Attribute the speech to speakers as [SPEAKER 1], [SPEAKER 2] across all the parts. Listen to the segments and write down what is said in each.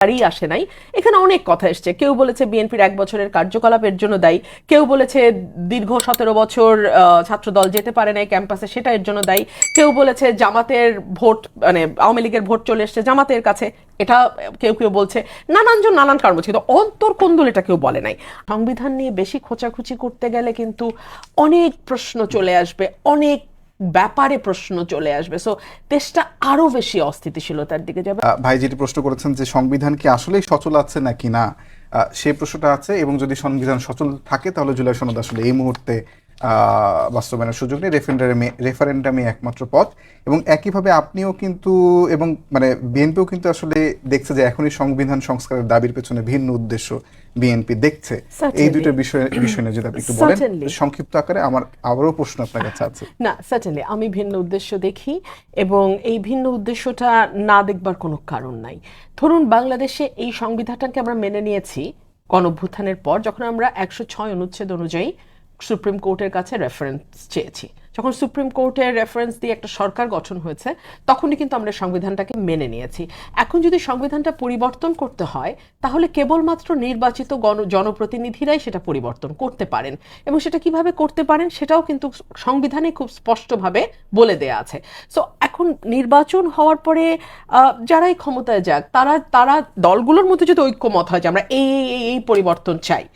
[SPEAKER 1] সরকারই আসে নাই। এখানে অনেক কথা এসছে। কেউ বলেছে বিএনপির এক বছরের কার্যকলাপের জন্য দায়ী। কেউ বলেছে দীর্ঘ সতেরো বছর আহ, ছাত্রদল যেতে পারে নাই ক্যাম্পাসে সেটা এর জন্য দায়ী। কেউ বলেছে জামাতের ভোট মানে আওয়ামী লীগের ভোট চলে এসছে জামাতের কাছে। এটা কেউ কেউ বলছে। নানানজন নানান কারণ বলছে কিন্তু অন্তর কোন্দল এটা কেউ বলে নাই। সংবিধান নিয়ে বেশি খোঁচাখুচি করতে গেলে কিন্তু অনেক প্রশ্ন চলে আসবে অনেক ব্যাপারে প্রশ্ন চলে আসবে। সো দেশটা আরও বেশি অস্থিতিশীলতার দিকে যাবে।
[SPEAKER 2] ভাই, যেটি প্রশ্ন করেছেন যে সংবিধান কি আসলেই সচল আছে নাকি না সেই প্রশ্নটা আছে এবং যদি সংবিধান সচল থাকে, তাহলে জুলাই সনদ আসলে এই মুহূর্তে বাস্তবায়নের সুযোগ নেই। রেফারেন্ডামে রেফারেন্ডামে একমাত্র পথ এবং একইভাবে আপনিও কিন্তু এবং মানে বিএনপিও কিন্তু আসলে দেখছে যে এখনই সংবিধান সংস্কারের দাবির পেছনে ভিন্ন উদ্দেশ্য বিএনপি দেখছে। এই দুটো বিষয়ে বিষয় নিয়ে যদি আপনি একটু বলেন সংক্ষিপ্ত আকারে আমার আবারও প্রশ্ন আপনার কাছে আছে।
[SPEAKER 1] না সার্টেনলি আমি ভিন্ন উদ্দেশ্য দেখি এবং এই ভিন্ন উদ্দেশ্যটা না দেখবার কোনো কারণ নাই। ধরুন বাংলাদেশে এই সংবিধানটাকে আমরা মেনে নিয়েছি গণভ্যুত্থানের পর যখন আমরা একশো ছয় অনুচ্ছেদ অনুযায়ী সুপ্রিম কোর্টের কাছে রেফারেন্স চেয়েছি। যখন সুপ্রিম কোর্টের রেফারেন্স দিয়ে একটা সরকার গঠন হয়েছে, তখনই কিন্তু আমরা সংবিধানটাকে মেনে নিয়েছি। এখন যদি সংবিধানটা পরিবর্তন করতে হয়, তাহলে কেবলমাত্র নির্বাচিত গণ, জনপ্রতিনিধিরাই সেটা পরিবর্তন করতে পারেন। এবং সেটা কীভাবে করতে পারেন, সেটাও কিন্তু সংবিধানে খুব স্পষ্টভাবে বলে দেয়া আছে। সো এখন নির্বাচন হওয়ার পরে যারাই ক্ষমতায় যাক, তারা তারা দলগুলোর মধ্যে যদি ঐক্যমত হয় যে আমরা এই এই এই পরিবর্তন চাই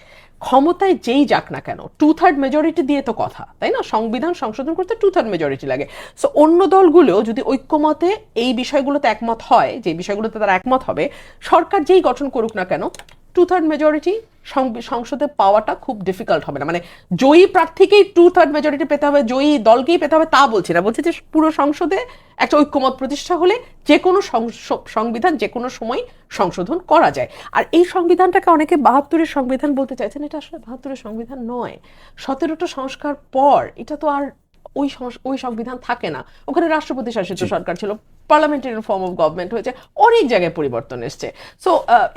[SPEAKER 1] ক্ষমতায় যেই যাক না কেন টু থার্ড মেজরিটি দিয়ে তো কথা, তাই না? সংবিধান সংশোধন করতে টু থার্ড মেজরিটি লাগে। সো অন্য দলগুলো যদি ঐক্যমতে এই বিষয়গুলোতে একমত হয়, যে বিষয়গুলোতে তারা একমত হবে, সরকার যেই গঠন করুক না কেন টু থার্ড মেজরিটি সংসদে পাওয়াটা খুব ডিফিকাল্ট হবে না। মানে জয়ী প্রার্থীকেই টু থার্ড মেজরিটি পেতে হবে, জয়ী দলকেই পেতে হবে তা বলছি না। বলছি যে পুরো সংসদে একটা ঐক্যমত প্রতিষ্ঠা হলে যে কোনো সংবিধান যে কোনো সময় সংশোধন করা যায়। আর এই সংবিধানটাকে অনেকে বাহাত্তরের সংবিধান বলতে চাইছেন, এটা আসলে বাহাত্তরের সংবিধান নয়। সতেরোটা সংস্কার পর এটা তো আর ওই ওই সংবিধান থাকে না। ওখানে রাষ্ট্রপতি শাসিত সরকার ছিল পার্লামেন্টারি ফর্ম অফ গভর্নমেন্ট হয়েছে অনেক জায়গায় পরিবর্তন এসছে। সো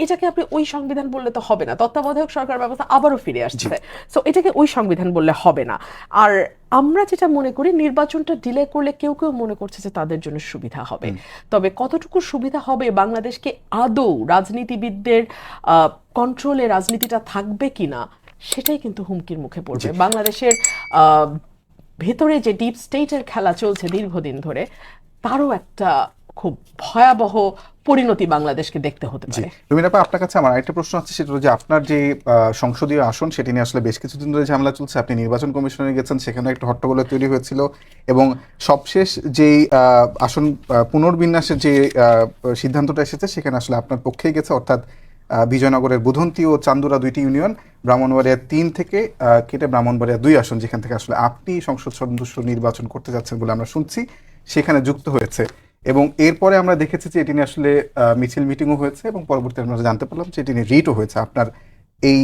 [SPEAKER 1] এটাকে আপনি ওই সংবিধান বললে তো হবে না। তত্ত্বাবধায়ক সরকার ব্যবস্থা আবারও ফিরে আসছে। সো এটাকে ওই সংবিধান বললে হবে না। আর আমরা যেটা মনে করি নির্বাচনটা ডিলে করলে কেউ কেউ মনে করছে যে তাদের জন্য সুবিধা হবে। তবে কতটুকু সুবিধা হবে বাংলাদেশকে আদৌ রাজনীতিবিদদের কন্ট্রোলে রাজনীতিটা থাকবে কিনা সেটাই কিন্তু হুমকির মুখে পড়বে। বাংলাদেশের আহ, ভেতরে যে ডিপ স্টেটের খেলা চলছে দীর্ঘদিন ধরে তারও একটা খুব ভয়াবহ পরিণতি বাংলাদেশকে দেখতে হতে পারে।
[SPEAKER 2] রুমিনা আপা আপনার কাছে আমার আরেকটা প্রশ্ন আছে সেটা যে আপনার যে সংসদীয় আসন সেটি নিয়ে আসলে বেশ কিছুদিন ধরে ঝামেলা চলছে। আপনি নির্বাচন কমিশনে গেছেন সেখানে একটা হট্টগোল তৈরি হয়েছিল এবং সবশেষ যেই আহ, আসন পুনর্বিন্যাসের যে সিদ্ধান্তটা এসেছে সেখানে আসলে আপনার পক্ষেই গেছে অর্থাৎ বিজয়নগরের বুধন্তি ও চান্দুরা দুইটি ইউনিয়ন ব্রাহ্মণবাড়িয়া তিন থেকে কেটে ব্রাহ্মণবাড়িয়া দুই আসন, যেখান থেকে আসলে আপনি সংসদ সদস্য নির্বাচন করতে যাচ্ছেন বলে আমরা শুনছি, সেখানে যুক্ত হয়েছে। এবং এরপরে আমরা দেখেছি যে এটি নিয়ে আসলে মিছিল মিটিংও হয়েছে এবং পরবর্তী আমরা জানতে পারলাম যে এটি নিয়ে রিটও হয়েছে। আপনার এই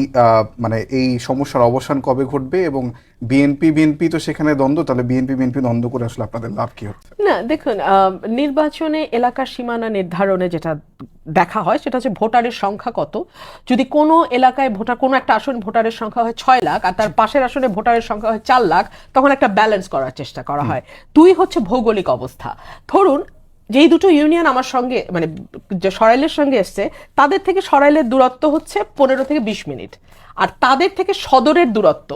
[SPEAKER 2] মানে এই সমস্যার অবসান কবে ঘটবে এবং বিএনপি বিএনপি তো সেখানে দ্বন্দ্ব তাহলে বিএনপি বিএনপি দ্বন্দ্ব করে আসলে আপনাদের লাভ কি হচ্ছে?
[SPEAKER 1] না দেখুন নির্বাচনে এলাকার সীমানা নির্ধারণে যেটা দেখা হয় সেটা হচ্ছে ভোটারের সংখ্যা কত। যদি কোনো এলাকায় ভোটার কোনো একটা আসন ভোটারের সংখ্যা হয় ছয় লাখ আর তার পাশের আসনে ভোটারের সংখ্যা হয় চার লাখ তখন একটা ব্যালেন্স করার চেষ্টা করা হয়। দুই হচ্ছে ভৌগোলিক অবস্থা। ধরুন যেই দুটো ইউনিয়ন আমার সঙ্গে মানে সরাইলের সঙ্গে এসছে, তাদের থেকে সরাইলের দূরত্ব হচ্ছে পনেরো থেকে বিশ মিনিট। আর তাদের থেকে সদরের দূরত্ব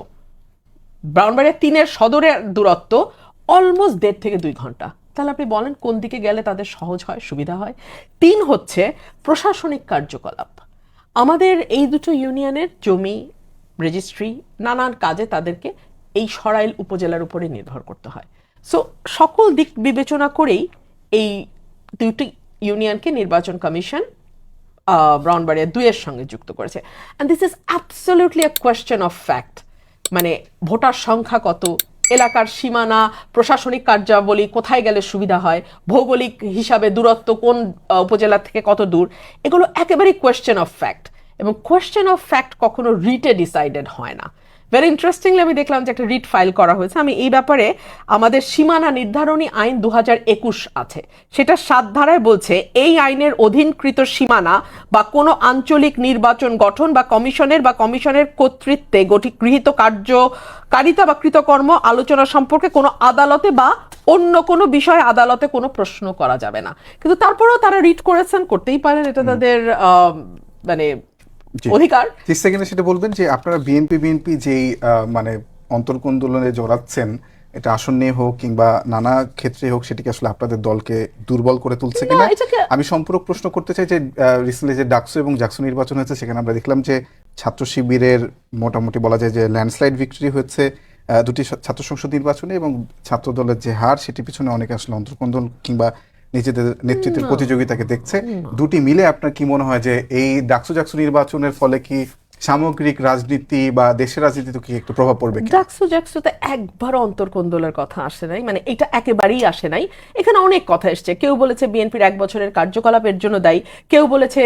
[SPEAKER 1] ব্রাউনবাড়িয়া তিনের সদরের দূরত্ব অলমোস্ট দেড় থেকে দুই ঘণ্টা। তাহলে আপনি বলেন কোন দিকে গেলে তাদের সহজ হয়, সুবিধা হয়? তিন হচ্ছে প্রশাসনিক কার্যকলাপ। আমাদের এই দুটো ইউনিয়নের জমি রেজিস্ট্রি নানান কাজে তাদেরকে এই সরাইল উপজেলার উপরে নির্ভর করতে হয়। সো সকল দিক বিবেচনা করেই এই দুটি ইউনিয়নকে নির্বাচন কমিশন ব্রাউনবাড়িয়া দুইয়ের সঙ্গে যুক্ত করেছে। And this is absolutely a question of fact মানে ভোটার সংখ্যা কত, এলাকার সীমানা, প্রশাসনিক কার্যাবলী, কোথায় গেলে সুবিধা হয়, ভৌগোলিক হিসাবে দূরত্ব কোন উপজেলা থেকে কত দূর, এগুলো একেবারেই কোয়েশ্চেন অফ ফ্যাক্ট এবং কোয়েশ্চেন অফ ফ্যাক্ট কখনো রিটে ডিসাইডেড হয় না। ভেরি ইন্টারেস্টিংলি আমি দেখলাম যে একটা রিট ফাইল করা হয়েছে। আমি এই ব্যাপারে আমাদের সীমানা নির্ধারণী আইন দু একুশ আছে। সেটা সাত ধারায় বলছে এই আইনের অধীনকৃত সীমানা বা কোনো আঞ্চলিক নির্বাচন গঠন বা কমিশনের বা কমিশনের কর্তৃত্বে গঠি গৃহীত কার্যকারিতা বা কৃতকর্ম আলোচনা সম্পর্কে কোনো আদালতে বা অন্য কোনো বিষয়ে আদালতে কোনো প্রশ্ন করা যাবে না। কিন্তু তারপরেও তারা রিট করেছেন করতেই পারেন। এটা তাদের মানে। অধিকার।
[SPEAKER 2] তিরিশ সেকেন্ডে সেটা বলবেন যে আপনারা বিএনপি বিএনপি যেই মানে অন্তর্কোন্দোলনে জড়াচ্ছেন এটা আসন নিয়ে হোক কিংবা নানা ক্ষেত্রে হোক সেটিকে আসলে আপনাদের দলকে দুর্বল করে তুলছে কিনা? আমি সম্পূরক প্রশ্ন করতে চাই যে রিসেন্টলি যে ডাকসু এবং জাকসু নির্বাচন হয়েছে সেখানে আমরা দেখলাম যে ছাত্র শিবিরের মোটামুটি বলা যায় যে ল্যান্ডস্লাইড ভিক্টরি হচ্ছে আহ, দুটি ছাত্র সংসদ নির্বাচনে এবং ছাত্র দলের যে হার সেটি পিছনে অনেকে আসলে অন্তর্কোন্দল কিংবা নিজেদের নেতৃত্বের প্রতিযোগিতাকে দেখছে। দুটি মিলে আপনার কি মনে হয় যে এই ডাকসু জাকসু নির্বাচনের ফলে কি সামগ্রিক রাজনীতি বা দেশের রাজনীতিতে কি একটু প্রভাব পড়বে
[SPEAKER 1] ডাকসু জ্যাকসুতে একবারও অন্তর্কোন্দলের কথা আসে নাই মানে এটা একেবারেই আসে নাই। এখানে অনেক কথা এসছে। কেউ বলেছে বিএনপির এক বছরের কার্যকলাপের জন্য দায়ী। কেউ বলেছে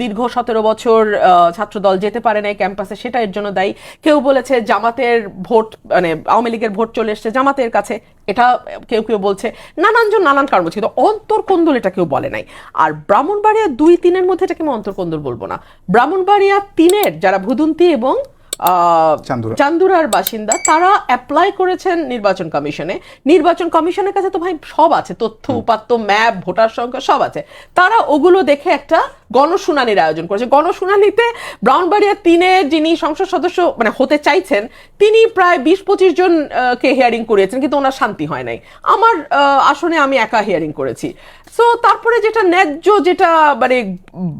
[SPEAKER 1] দীর্ঘ সতেরো বছর আহ, ছাত্রদল যেতে পারে নাই ক্যাম্পাসে সেটা এর জন্য দায়ী। কেউ বলেছে জামাতের ভোট মানে আওয়ামী লীগের ভোট চলে এসছে জামাতের কাছে। এটা কেউ কেউ বলছে নানানজন নানান কারণ বলছে। কিন্তু অন্তর্কোন্দল এটা কেউ বলে নাই। আর ব্রাহ্মণবাড়িয়া দুই তিনের মধ্যে এটাকে আমি অন্তর্কোন্দল বলব না। ব্রাহ্মণবাড়িয়া তিনের যারা ভুদুন্তি এবং আহ, চান্দুরার বাসিন্দা তারা অ্যাপ্লাই করেছেন নির্বাচন কমিশনে। নির্বাচন কমিশনের কাছে তো ভাই সব আছে। তথ্য উপাত্ত ম্যাপ ভোটার সংখ্যা সব আছে। তারা ওগুলো দেখে একটা গণশুনানির আয়োজন করেছে। গণশুনানিতে ব্রাউনবাড়িয়া তিনের যিনি সংসদ সদস্য মানে হতে চাইছেন তিনি প্রায় বিশ পঁচিশ জন কে হিয়ারিং করিয়েছেন কিন্তু ওনার শান্তি হয় নাই। আমার আসনে আমি একা হিয়ারিং করেছি। সো তারপরে যেটা ন্যায্য যেটা মানে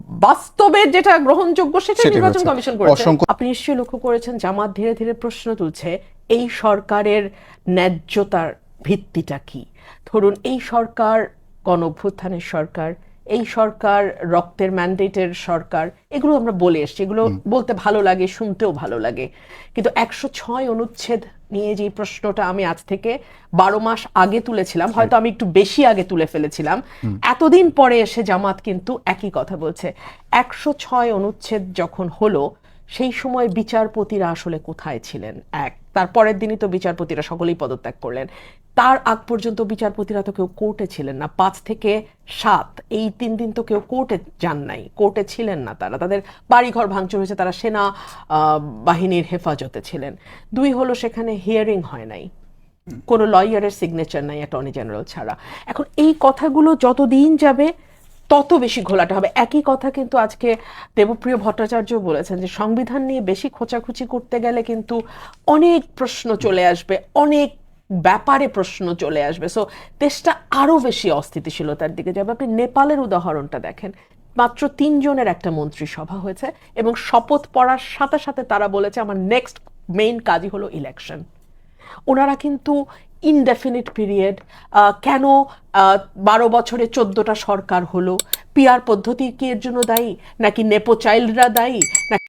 [SPEAKER 1] বাস্তবে যেটা গ্রহণযোগ্য সেটা নির্বাচন কমিশন করেছে।
[SPEAKER 2] অসংখ্য-
[SPEAKER 1] আপনি নিশ্চয়ই লক্ষ্য করেছেন জামাত ধীরে ধীরে প্রশ্ন তুলছে এই সরকারের ন্যায্যতার ভিত্তিটা কি? ধরুন এই সরকার গণ সরকার এই সরকার রক্তের ম্যান্ডেটের সরকার এগুলো আমরা বলে এসছি। এগুলো বলতে ভালো লাগে শুনতেও ভালো লাগে। কিন্তু একশো ছয় অনুচ্ছেদ নিয়ে যে প্রশ্নটা আমি আজ থেকে বারো মাস আগে তুলেছিলাম হয়তো আমি একটু বেশি আগে তুলে ফেলেছিলাম এতদিন পরে এসে জামাত কিন্তু একই কথা বলছে। একশো ছয় অনুচ্ছেদ যখন হলো সেই সময় বিচারপতিরা আসলে কোথায় ছিলেন? এক তারপরের দিনই তো বিচারপতিরা সকলেই পদত্যাগ করলেন। তার আগ পর্যন্ত বিচারপতিরা তো কেউ কোর্টে ছিলেন না। পাঁচ থেকে সাত, এই তিন দিন তো কেউ কোর্টে যান নাই। কোর্টে ছিলেন না তারা। তাদের বাড়িঘর ভাঙচুর হয়েছে। তারা সেনা বাহিনীর হেফাজতে ছিলেন। দুই হলো সেখানে হিয়ারিং হয় নাই। কোনো লয়ারের সিগনেচার নাই অ্যাটর্নি জেনারেল ছাড়া। এখন এই কথাগুলো যতদিন যাবে তত বেশি ঘোলাটা হবে। একই কথা কিন্তু আজকে দেবপ্রিয় ভট্টাচার্য বলেছেন যে, সংবিধান নিয়ে বেশি খোঁচাখুচি করতে গেলে কিন্তু অনেক প্রশ্ন চলে আসবে, অনেক ব্যাপারে প্রশ্ন চলে আসবে। সো দেশটা আরও বেশি অস্থিতিশীলতার দিকে যাবে। আপনি নেপালের উদাহরণটা দেখেন। মাত্র তিনজনের একটা মন্ত্রিসভা হয়েছে এবং শপথ পড়ার সাথে সাথে তারা বলেছে, আমার নেক্সট মেইন কাজই হলো ইলেকশন ওনারা কিন্তু ইনডেফিনিট পিরিয়ড কেন বারো বছরে চোদ্দটা সরকার হলো? পিআর পদ্ধতি কি এর জন্য দায়ী? নাকি নেপো চাইল্ডরা দায়ী? নাকি